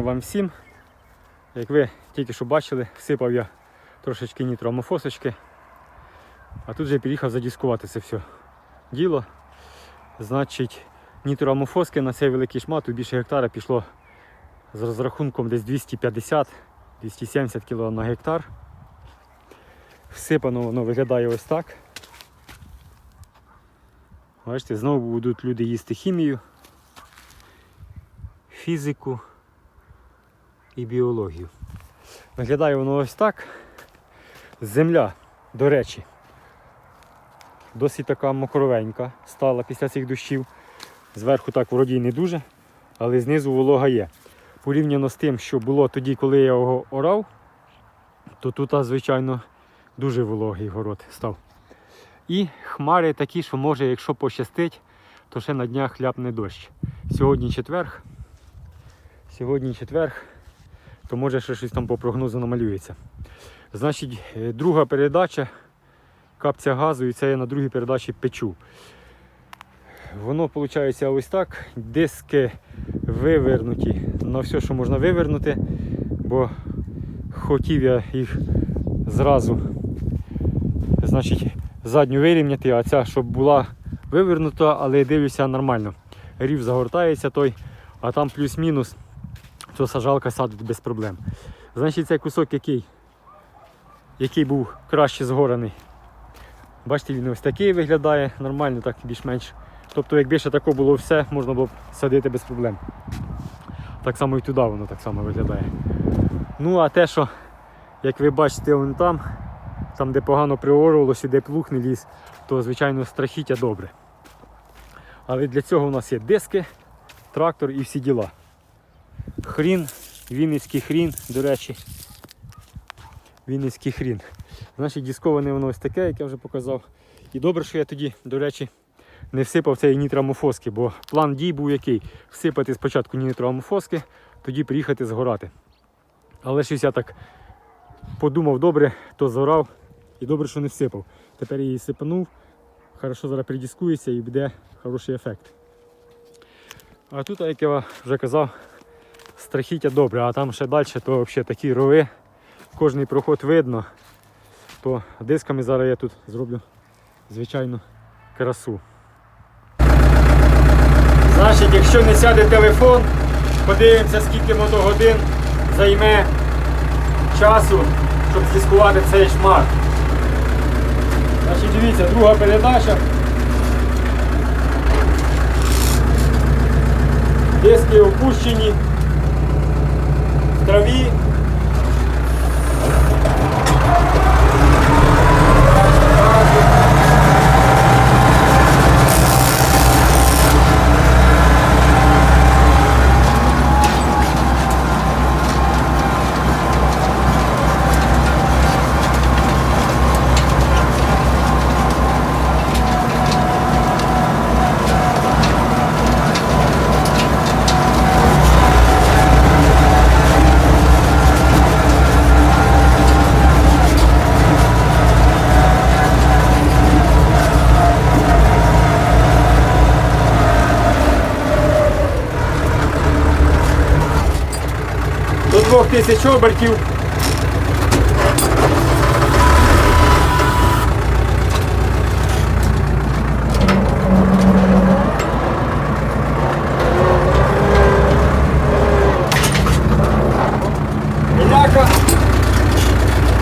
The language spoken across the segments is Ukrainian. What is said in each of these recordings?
вам всім. Як ви тільки що бачили, всипав я трошечки нітроамофосочки. А тут же приїхав задіскувати це все діло. Значить, нітроамофоски на цей великий шмат у більше гектара пішло з розрахунком десь 250-270 кг на гектар. Всипано воно виглядає ось так. Бачите, знову будуть люди їсти хімію, фізику і біологію. Виглядає воно ось так. Земля, до речі, досить така мокровенька стала після цих дощів. Зверху так вроді не дуже, але знизу волога є. Порівняно з тим, що було тоді, коли я його орав, то тут, звичайно, дуже вологий город став. І хмари такі, що може, якщо пощастить, то ще на днях ляпне дощ. Сьогодні четверг. Сьогодні четверг, то може ще щось там по прогнозу намалюється. Значить, е, друга передача капця газу, і це я на другій передачі печу. Воно виходить ось так. Диски вивернуті на все, що можна вивернути, бо хотів я їх зразу значить, задню вирівняти, а ця, щоб була вивернута, але дивлюся нормально. Рів загортається той, а там плюс-мінус, то сажалка садить без проблем. Значить, цей кусок, який, який був краще згораний. Бачите, він ось такий виглядає, нормально, так більш-менш. Тобто, якби ще тако було все, можна було б садити без проблем. Так само і туди воно так само виглядає. Ну, а те, що, як ви бачите, вон там, там де погано приорувалося, де плуг не ліз, то звичайно страхіття добре. Але для цього у нас є диски, трактор і всі діла. Хрін, вінницький хрін, до речі. Вінницький хрін. Значить, дисковане воно ось таке, як я вже показав. І добре, що я тоді, до речі, не всипав цієї нітрамофоски, бо план дій був який всипати спочатку нітрамофоски, тоді приїхати згорати. Але щось я так подумав добре, то зорав і добре, що не всипав. Тепер її сипанув, хорошо зараз придіскується і буде хороший ефект. А тут, як я вже казав, страхіття добре, а там ще далі, то взагалі такі рови, кожний проход видно, то дисками зараз я тут зроблю звичайну красу. Значить, якщо не сяде телефон, подивимося, скільки мотогодин займе часу, щоб зіскувати цей шмат. Значить, дивіться, друга передача. Диски опущені в 2000 обертів. Іляка.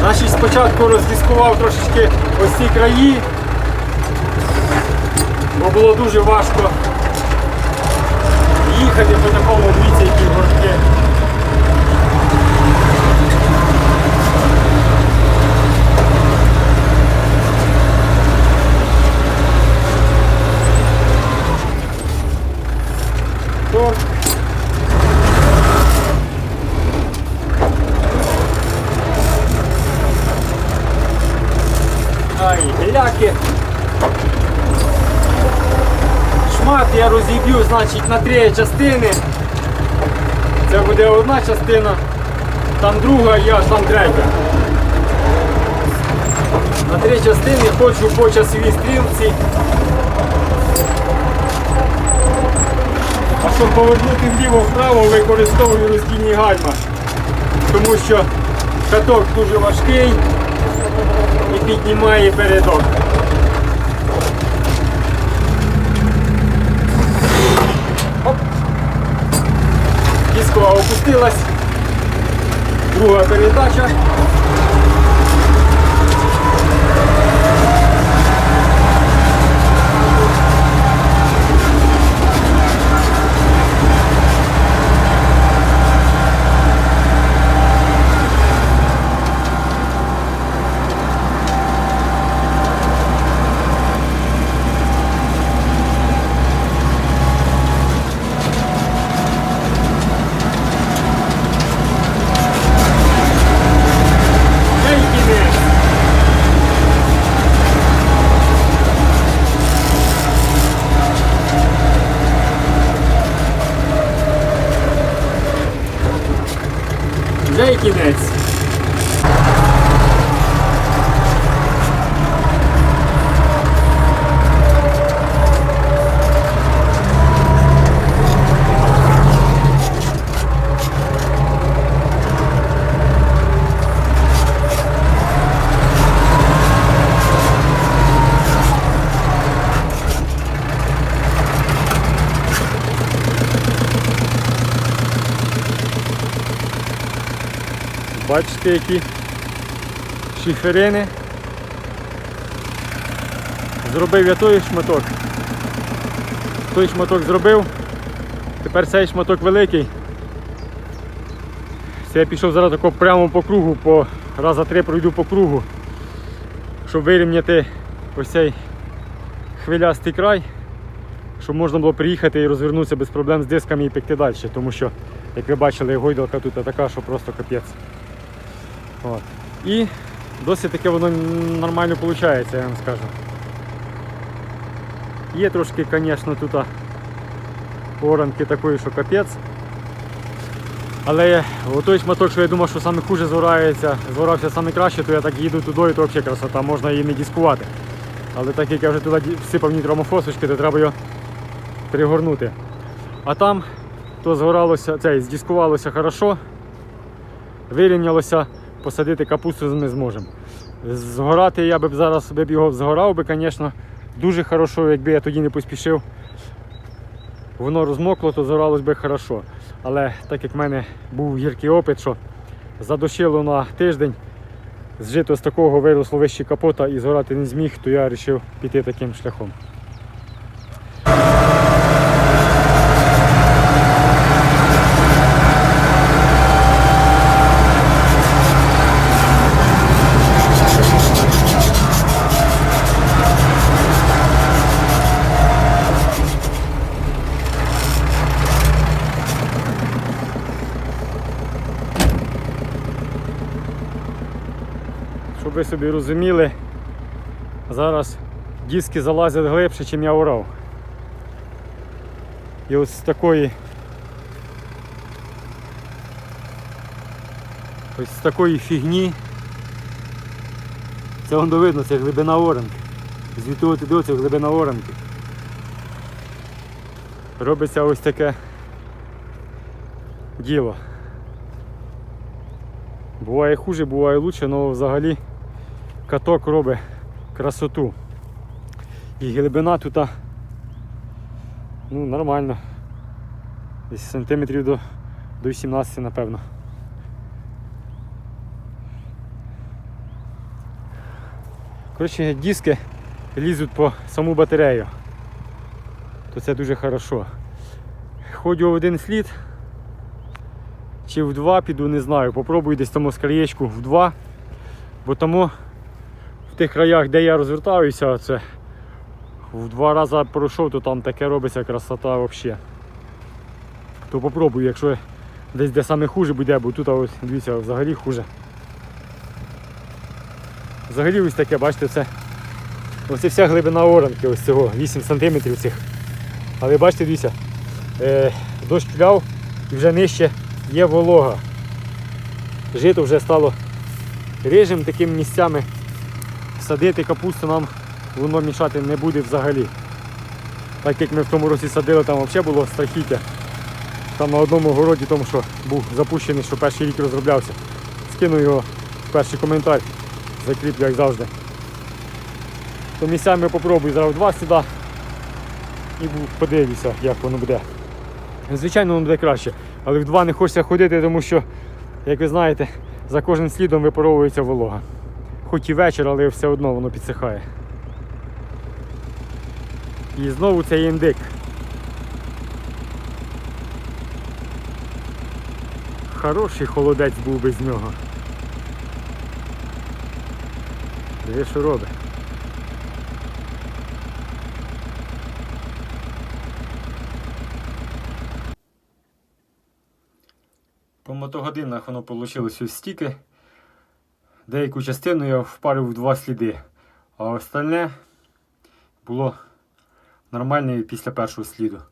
Значить, спочатку роздіскував трошечки ось ці краї, бо було дуже важко їхати по такому дивіться, Ай, геляки. Шмат я розіб'ю, значить, на три частини. Це буде одна частина, там друга, я там третя. На три частини хочу по часовій стрілці. А щоб повернути вліво-вправо, використовую роздільні гальма. Тому що каток дуже важкий і піднімає передок. Оп. Дискова опустилась. Друга передача. Вже й кінець. Бачите, які шиферини. Зробив я той шматок. Той шматок зробив. Тепер цей шматок великий. Це я пішов зараз тако прямо по кругу, по раза три пройду по кругу, щоб вирівняти ось цей хвилястий край, щоб можна було приїхати і розвернутися без проблем з дисками і пекти далі. Тому що, як ви бачили, гойдалка тут така, що просто капець. От. І досить таки воно нормально виходить, я вам скажу. Є трошки, звісно, тут оранки такої, що капець. Але той шматок, що я думав, що саме хуже зворається, зворався саме краще, то я так їду туди, і то взагалі красота, можна її не дискувати. Але так як я вже туди всипав нітромофосочки, то треба його пригорнути. А там то згоралося, це, здіскувалося хорошо, вирівнялося, посадити капусту не зможемо. Згорати я б зараз б його згорав би, звісно, дуже хорошо, якби я тоді не поспішив. Воно розмокло, то згоралось би хорошо. Але так як в мене був гіркий опит, що задушило на тиждень, зжито з такого виросло вище капота і згорати не зміг, то я вирішив піти таким шляхом. Ви собі розуміли, зараз диски залазять глибше, ніж я орав. І ось з такої ось з такої фігні. Це воно видно, це глибина оранки. Звідти до це глибина оранки. Робиться ось таке діло. Буває хуже, буває лучше, але взагалі каток робить красоту. І глибина тут ну, нормально. Десь сантиметрів до, до 18, напевно. Коротше, диски лізуть по саму батарею. То це дуже хорошо. Ходю в один слід. Чи в два піду, не знаю. Попробую десь тому скриєчку в два. Бо тому тих краях, де я розвертаюся, це в два рази пройшов, то там таке робиться красота взагалі. То попробую, якщо десь де саме хуже буде, бо тут ось, дивіться, взагалі хуже. Взагалі ось таке, бачите, це ось вся глибина оранки, ось цього, 8 см цих. Але бачите, дивіться, е, дощ пляв і вже нижче є волога. Жито вже стало рижим такими місцями. Садити капусту нам воно мішати не буде взагалі. Так як ми в тому році садили, там взагалі було страхіття. Там на одному городі, тому що був запущений, що перший рік розроблявся. Скину його в перший коментар, закріплю, як завжди. То місцями попробую зараз два сюди і подивлюся, як воно буде. Звичайно, воно буде краще, але в два не хочеться ходити, тому що, як ви знаєте, за кожним слідом випаровується волога. Хоч і вечір, але все одно воно підсихає. І знову цей індик. Хороший холодець був без нього. Диви, що робить. По мотогодинах воно вийшло ось стільки. Деяку частину я впарив в два сліди, а остальне було нормальне після першого сліду.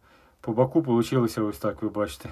По боку вийшло ось так, ви бачите.